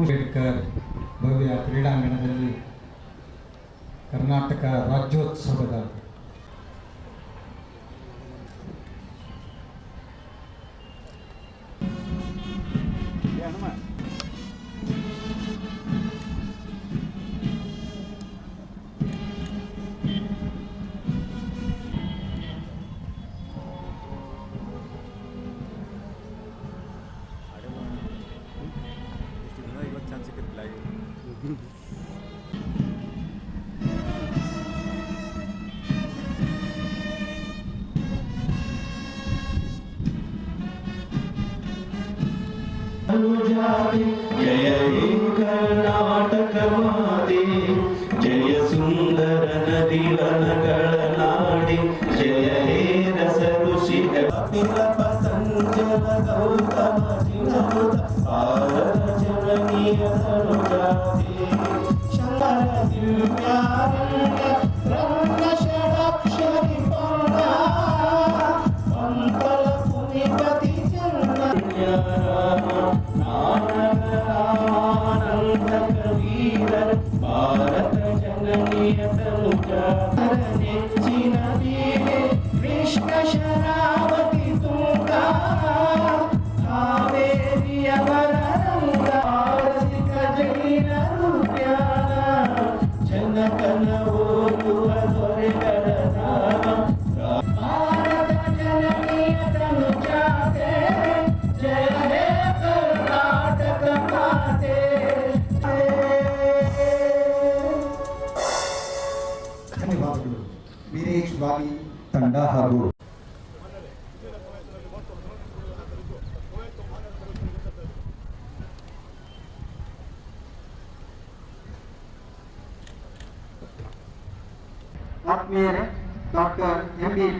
ಅಂಬೇಡ್ಕರ್ ಭವ್ಯ ಕ್ರೀಡಾಂಗಣದಲ್ಲಿ ಕರ್ನಾಟಕ ರಾಜ್ಯೋತ್ಸವದ जय हे कर्नाटक माते जय सुंदर नदी वनगण नाडे जय हे रस ऋषि कपिल पसंजन गौतम जिनोद भारत जननी अनुजा Hallelujah.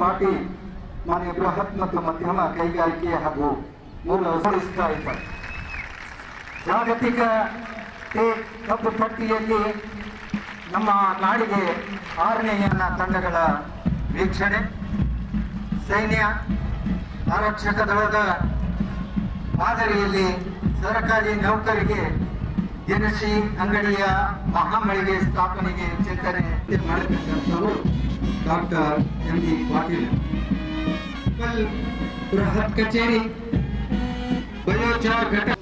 ಪಾಟೀಲ್ ಮಾನ್ಯ ಬೃಹತ್ ಮತ್ತು ಮಧ್ಯಮ ಕೈಗಾರಿಕೆ ಹಾಗೂ ಮೂಲ ಇದ್ದಾರೆ ಜಾಗತಿಕ ಕಪ್ಪು ಪಟ್ಟಿಯಲ್ಲಿ ನಮ್ಮ ನಾಡಿಗೆ ಆರನೆಯನ್ನ ತಂಡಗಳ ವೀಕ್ಷಣೆ. ಸೈನ್ಯ, ಆರಕ್ಷಕ ದಳದ ಮಾದರಿಯಲ್ಲಿ ಸರ್ಕಾರಿ ನೌಕರಿಗೆ ದಿನಸಿ ಅಂಗಡಿಯ ಮಹಾಮಳಿಗೆ ಸ್ಥಾಪನೆಗೆ ಚಿಂತನೆ ಮಾಡತಕ್ಕಂಥವರು ಡಾಕ್ಟರ್ ಎಂ ಡಿ ಪಾಟೀಲ್ ಕಲ್ ಬೃಹತ್ ಕಚೇರಿ ಬಯೋಚಾರ್ ಘಟಕ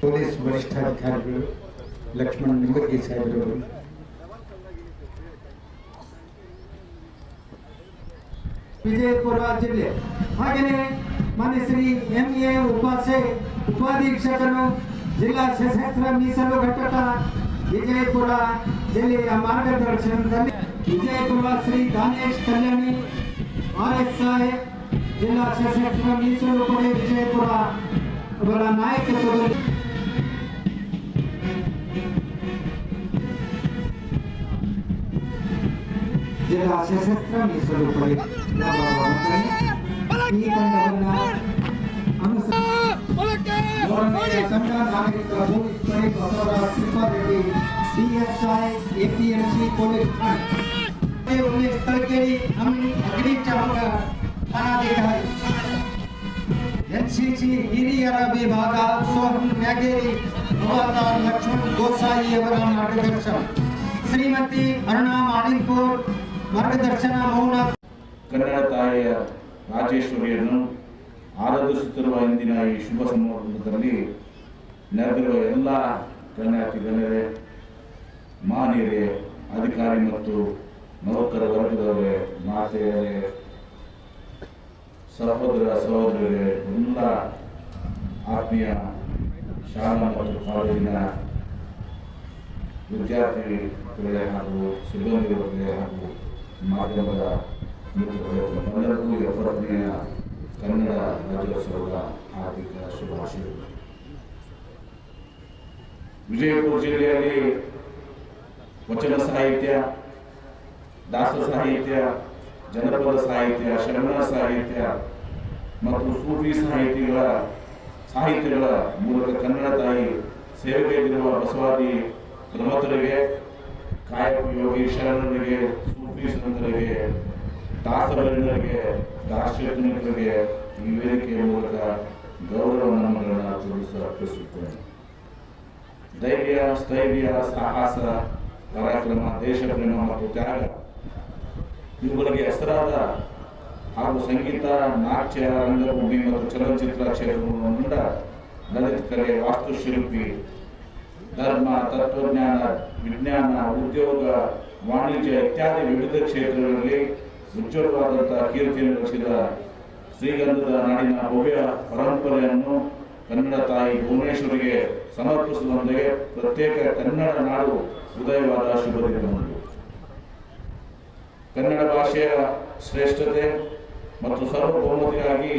ಪೊಲೀಸ್ ವರಿಷ್ಠಾಧಿಕಾರಿಗಳು ಲಕ್ಷ್ಮಣ್ ನಿಂಬರ್ಗಿ ಸಾಹೇಬರವರು ವಿಜಯಪುರ ಜಿಲ್ಲೆ ಹಾಗೆಯೇ ಮಾನ್ಯ ಶ್ರೀ ಎಂ ಎ ಉಪಾಸೆ ಉಪಾಧೀಕ್ಷಕರು ಜಿಲ್ಲಾ ಸಶಸ್ತ್ರ ಮೀಸಲು ಘಟಕ ವಿಜಯಪುರ ಜಿಲ್ಲೆಯ ಮಾರ್ಗದರ್ಶನದಲ್ಲಿ Vijayapura Shri Danesh Kalyani R S I ಜಿಲ್ಲಾ ಸಶಸ್ತ್ರ ಮೀಸಲು ಪಡೆ ವಿಜಯಪುರ ಅವರ ನಾಯಕತ್ವದಲ್ಲಿ ಜಿಲ್ಲಾ ಸಶಸ್ತ್ರ ಮೀಸಲು ಪಡೆ ಎನ್ಸಿಸಿ ಹಿರಿಯರ ವಿಭಾಗ ಸೋಹನ್ ಮ್ಯಾಗೇರಿ ಹವಾಲ್ದಾರ್ ಲಕ್ಷ್ಮಣ್ ಗೋಸಾಯಿ ಅವರ ಮಾರ್ಗದರ್ಶನ ಶ್ರೀಮತಿ ಅರುಣಾ ಮಾಣಿಕ್ಪುರ್ ಮಾರ್ಗದರ್ಶನ ಮೌನ ಕನ್ನಡ ತಾಯಿಯ ರಾಜೇಶ್ವರಿಯನ್ನು ಆರಾಧಿಸುತ್ತಿರುವ ಇಂದಿನ ಈ ಶುಭ ಸಮಾರಂಭದಲ್ಲಿ ನೆರೆದಿರುವ ಎಲ್ಲ ಗಣ್ಯಾತಿ ಗಣ್ಯರೇ, ಮಾನ್ಯರೇ, ಅಧಿಕಾರಿ ಮತ್ತು ನೌಕರ ವರ್ಗದವರೇ, ಮಾತೆಯರೇ, ಸಹೋದರ ಸಹೋದರರೇ ಎಲ್ಲ ಆತ್ಮೀಯ ಶಾಲಾ ಮತ್ತು ಕಾಲೇಜಿನ ವಿದ್ಯಾರ್ಥಿಗಳೇ ಹಾಗೂ ಸಿಬ್ಬಂದಿಗಳೇ ಹಾಗೂ ಮಾಧ್ಯಮದ ಎಲ್ಲರಿಗೂ ಎಪ್ಪತ್ತನೆಯ ಕನ್ನಡ ರಾಜ್ಯೋತ್ಸವದ ಹಾರ್ದಿಕ ಶುಭಾಶಯಗಳು ವಿಜಯಪುರ ಜಿಲ್ಲೆಯಲ್ಲಿ ವಚನ ಸಾಹಿತ್ಯ ದಾಸ ಸಾಹಿತ್ಯ ಜನಪದ ಸಾಹಿತ್ಯ ಶರಣ ಸಾಹಿತ್ಯ ಮತ್ತು ಸೂಫಿ ಸಾಹಿತಿಗಳ ಸಾಹಿತ್ಯಗಳ ಮೂಲಕ ಕನ್ನಡ ತಾಯಿ ಸೇವೆಗೈದಿರುವ ಬಸವಾದಿ ಪ್ರಮತರಿಗೆ ಕಾಯಕ ಯೋಗಿ ಶರಣರಿಗೆ ಸೂಫಿ ಸಂತರಿಗೆ ದಾಸವರ್ಣರಿಗೆ ದಾರ್ಶನಿಕರಿಗೆ ಈ ವೇದಿಕೆಯ ಮೂಲಕ ಗೌರವ ನಮನಗಳನ್ನು ತಿಳಿಸ ಅರ್ಪಿಸುತ್ತೇನೆ. ಧೈರ್ಯ ಸ್ಥೈರ್ಯ ಸಾಹಸ ಪರಾಕ್ರಮ ದೇಶಪ್ರೇಮ ಮತ್ತು ತ್ಯಾಗ. ಇವುಗಳಿಗೆ ಹೆಸರಾದ ಹಾಗೂ ಸಂಗೀತ, ನಾಟ್ಯ, ರಂಗಭೂಮಿ ಮತ್ತು ಚಲನಚಿತ್ರ ಕ್ಷೇತ್ರವನ್ನು ದಲಿತ ಕಲೆ, ವಾಸ್ತುಶಿಲ್ಪಿ, ಧರ್ಮ, ತತ್ವಜ್ಞಾನ, ವಿಜ್ಞಾನ, ಉದ್ಯೋಗ, ವಾಣಿಜ್ಯ ಇತ್ಯಾದಿ ವಿವಿಧ ಕ್ಷೇತ್ರಗಳಲ್ಲಿ ಉಜ್ವಲವಾದಂತಹ ಕೀರ್ತಿಯನ್ನು ರಚಿಸಿದ ಶ್ರೀಗಂಧದ ನಾಡಿನ ಭವ್ಯ ಪರಂಪರೆಯನ್ನು ಕನ್ನಡ ತಾಯಿ ಭುವನೇಶ್ವರಿಗೆ ಸಮರ್ಪಿಸುವಂತೆಯೇ ಪ್ರತ್ಯೇಕ ಕನ್ನಡ ನಾಡು ಉದಯವಾದ ಶುಭ ಕನ್ನಡ ಭಾಷೆಯ ಶ್ರೇಷ್ಠತೆ ಮತ್ತು ಸಾರ್ವಭೌಮತೆಗಾಗಿ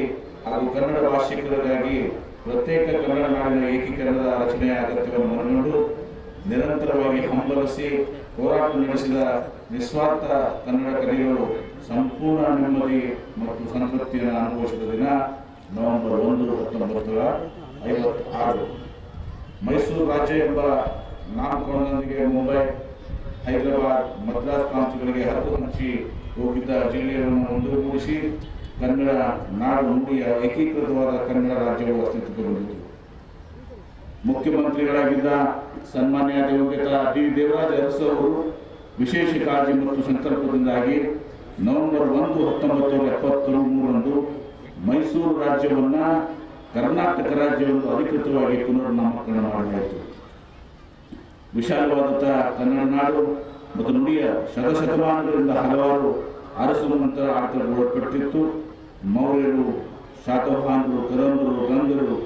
ಹಾಗೂ ಕನ್ನಡ ಭಾಷಿಕರಿಗಾಗಿ ಪ್ರತ್ಯೇಕ ಕನ್ನಡ ನಾಡಿನ ಏಕೀಕರಣದ ರಚನೆಯ ಅಗತ್ಯವನ್ನು ಮನಗಂಡು ನಿರಂತರವಾಗಿ ಹಂಬಲಿಸಿ ಹೋರಾಟ ನಡೆಸಿದ ನಿಸ್ವಾರ್ಥ ಕನ್ನಡ ಕಲಿಗಳು ಸಂಪೂರ್ಣ ನೆಮ್ಮದಿ ಮತ್ತು ಸಂತೃಪ್ತಿಯನ್ನು ಅನುಭವಿಸಿದ ದಿನ ನವೆಂಬರ್ ಒಂದು, ಹತ್ತೊಂಬತ್ತು ನೂರ ಐವತ್ತಾರು. ಮೈಸೂರು ರಾಜ್ಯ ಎಂಬ ನಾಮಕರಣದೊಂದಿಗೆ ಮುಂಬೈ, ಹೈದರಾಬಾದ್, ಮದ್ರಾಸ್ ಪ್ರಾಂತ್ಯಗಳಿಗೆ ಹರಕು ಹಂಚಿ ಹೋಗಿದ್ದ ಜಿಲ್ಲೆಯನ್ನು ಒಂದುಗೂಡಿಸಿ ಕನ್ನಡ ನಾಡು ನುಡಿಯ ಏಕೀಕೃತವಾದ ಕನ್ನಡ ರಾಜ್ಯವು ಅಸ್ತಿತ್ವಕ್ಕೆ ಬಂದಿತು. ಮುಖ್ಯಮಂತ್ರಿಗಳಾಗಿದ್ದ ಸನ್ಮಾನ್ಯ ದೇವಗತ ಡಿ. ದೇವರಾಜ ಅರಸು ಅವರು ವಿಶೇಷ ಕಾಳಜಿ ಮತ್ತು ಸಂಕಲ್ಪದಿಂದಾಗಿ ನವೆಂಬರ್ ಒಂದು, ಹತ್ತೊಂಬತ್ತು ನೂರ ಎಪ್ಪತ್ತ, ಮೂರರಂದು ಮೈಸೂರು ರಾಜ್ಯವನ್ನ ಕರ್ನಾಟಕ ರಾಜ್ಯವನ್ನು ಅಧಿಕೃತವಾಗಿ ಪುನರ್ನಾಮಕರಣ ಮಾಡಲಾಯಿತು. ವಿಶಾಲವಾದಂತಹ ಕನ್ನಡ ನಾಡು ಮತ್ತು ನುಡಿಯ ಶತಶತಮಾನಗಳಿಂದ ಹಲವಾರು ಅರಸು ನಂತರ ಆಟಗಳು ಒಳಪಟ್ಟಿತ್ತು ಮೌರ್ಯರು, ಶಾತವಾಹನರು ಕದಂಬರು ಗಂಗರು,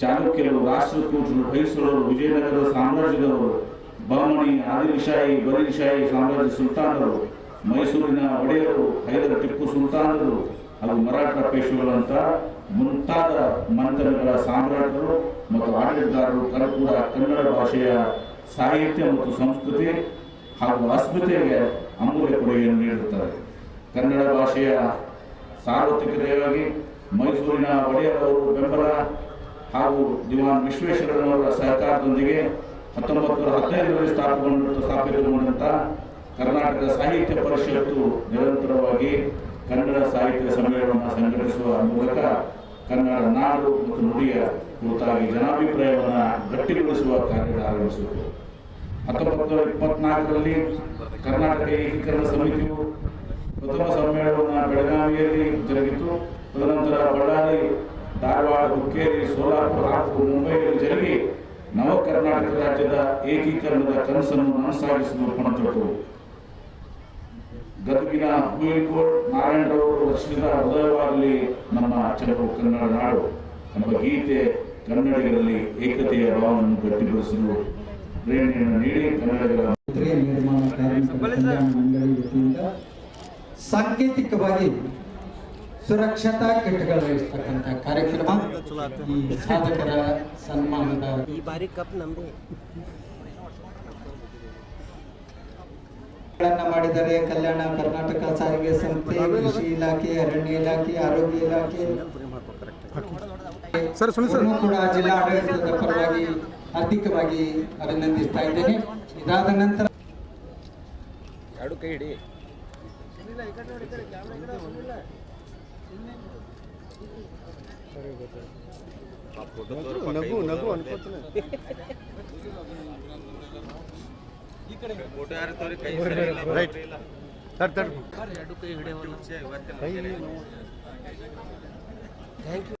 ಚಾಲುಕ್ಯರು, ರಾಷ್ಟ್ರಕೂಟರು ಹೊಯ್ಸಳರು ವಿಜಯನಗರ ಸಾಮ್ರಾಜ್ಯದವರು ಬಹಮಣಿ ಆದಿಲ್ಶಾಹಿ ಬರೀಶಾಹಿ ಸಾಮ್ರಾಜ್ಯ ಸುಲ್ತಾನರು ಮೈಸೂರಿನ ಒಡೆಯರು, ಹೈದರ ಟಿಪ್ಪು ಸುಲ್ತಾನರು, ಹಾಗೂ ಮರಾಠ ಪೇಶುಗಳಂತ ಮುಂತಾದ ಮಂಥನಗಳ ಸಾಮ್ರಾಟರು ಮತ್ತು ಆಡಳಿತಗಾರರು ಕೂಡ ಕನ್ನಡ ಭಾಷೆಯ ಸಾಹಿತ್ಯ ಮತ್ತು ಸಂಸ್ಕೃತಿ ಹಾಗೂ ಅಸ್ಮಿತೆಗೆ ಅಮೂಲ್ಯ ಕೊಡುಗೆಯನ್ನು ನೀಡುತ್ತಾರೆ. ಕನ್ನಡ ಭಾಷೆಯ ಸಾರ್ವತ್ರಿಕತೆಗಾಗಿ ಮೈಸೂರಿನ ಒಡೆಯರವರು ಬೆಂಬಲ ಹಾಗೂ ದಿವಾನ್ ವಿಶ್ವೇಶ್ವರನವರ ಸಹಕಾರದೊಂದಿಗೆ ಹತ್ತೊಂಬತ್ತು ನೂರ ಹದಿನೈದರಲ್ಲಿ ಕರ್ನಾಟಕ ಸಾಹಿತ್ಯ ಪರಿಷತ್ತು ನಿರಂತರವಾಗಿ ಕನ್ನಡ ಸಾಹಿತ್ಯ ಸಮ್ಮೇಳನವನ್ನು ಸಂಘಟಿಸುವ ಮೂಲಕ ಕನ್ನಡ ನಾಡು ಮತ್ತು ನುಡಿಯ ಕುರಿತಾಗಿ ಜನಾಭಿಪ್ರಾಯವನ್ನು ಗಟ್ಟಿಗೊಳಿಸುವ ಕಾರ್ಯ ಆರಂಭಿಸಿತು ಹತ್ತೊಂಬತ್ತು ಇಪ್ಪತ್ನಾಲ್ಕರಲ್ಲಿ ಕರ್ನಾಟಕ ಏಕೀಕರಣ ಸಮಿತಿಯು ಪ್ರಥಮ ಸಮ್ಮೇಳನವನ್ನು ಬೆಳಗಾವಿಯಲ್ಲಿ ಜರುಗಿತು. ತದನಂತರ ಬಳ್ಳಾರಿ, ಧಾರವಾಡ, ಹುಕ್ಕೇರಿ, ಸೋಲಾಪುರ ಹಾಗೂ ಮುಂಬೈಯಲ್ಲಿ ಜರುಗಿ ನವ ಕರ್ನಾಟಕ ರಾಜ್ಯದ ಏಕೀಕರಣದ ಕನಸನ್ನು ನನಸಾಗಿಸಲು ಪಣತೊಟ್ಟು. ಗದಗಿನ ಹೂವಿಕೋಡ್ ನಾರಾಯಣರವರು ರಚಿಸಿದ ಹೃದಯವಾಗಲಿ ನಮ್ಮ ಚೆಲುವು ಕನ್ನಡ ನಾಡು. ನಮ್ಮ ಗೀತೆ ಕನ್ನಡಿಗರಲ್ಲಿ ಏಕತೆಯ ಭಾವವನ್ನು ಗಟ್ಟಿಗೊಳಿಸಲು ಪ್ರೇರಣೆಯನ್ನು ನೀಡಿ ಕನ್ನಡಿಗರ ನಿರ್ಮಾಣ ಮಂಡಳಿ ವತಿಯಿಂದ ಸಾಂಕೇತಿಕವಾಗಿ ಸುರಕ್ಷತಾ ಕಿಟ್ಗಳ ಇರ್ತಕ್ಕಂಥ ಕಾರ್ಯಕ್ರಮ ಈ ಸಾಧಕರ ಸನ್ಮಾನದ ಈ ಬಾರಿ ಕಪ್ ನಮ್ದೇ. ಗಳನ್ನ ಮಾಡಿದರೆ ಕಲ್ಯಾಣ ಕರ್ನಾಟಕ ಸಾರಿಗೆ ಸಂಸ್ಥೆ ಕೃಷಿ ಇಲಾಖೆ ಅರಣ್ಯ ಇಲಾಖೆ ಆರೋಗ್ಯ ಇಲಾಖೆ. ಸರ್ ಕೂಡ ಜಿಲ್ಲಾ ಆಡಳಿತದ ಪರವಾಗಿ ಹಾರ್ದಿಕವಾಗಿ ಅಭಿನಂದಿಸ್ತಾ ಇದ್ದೇನೆ. ಇದಾದ ನಂತರ ಎರಡು ಕೈ ಹಿಡಿ. ನಗು ನಗು ಅನ್ಕೋತೀನಿ. ರೈಟ್. ತಡ್ ತಡ್ ಕೈ ಥ್ಯಾಂಕ್ ಯು.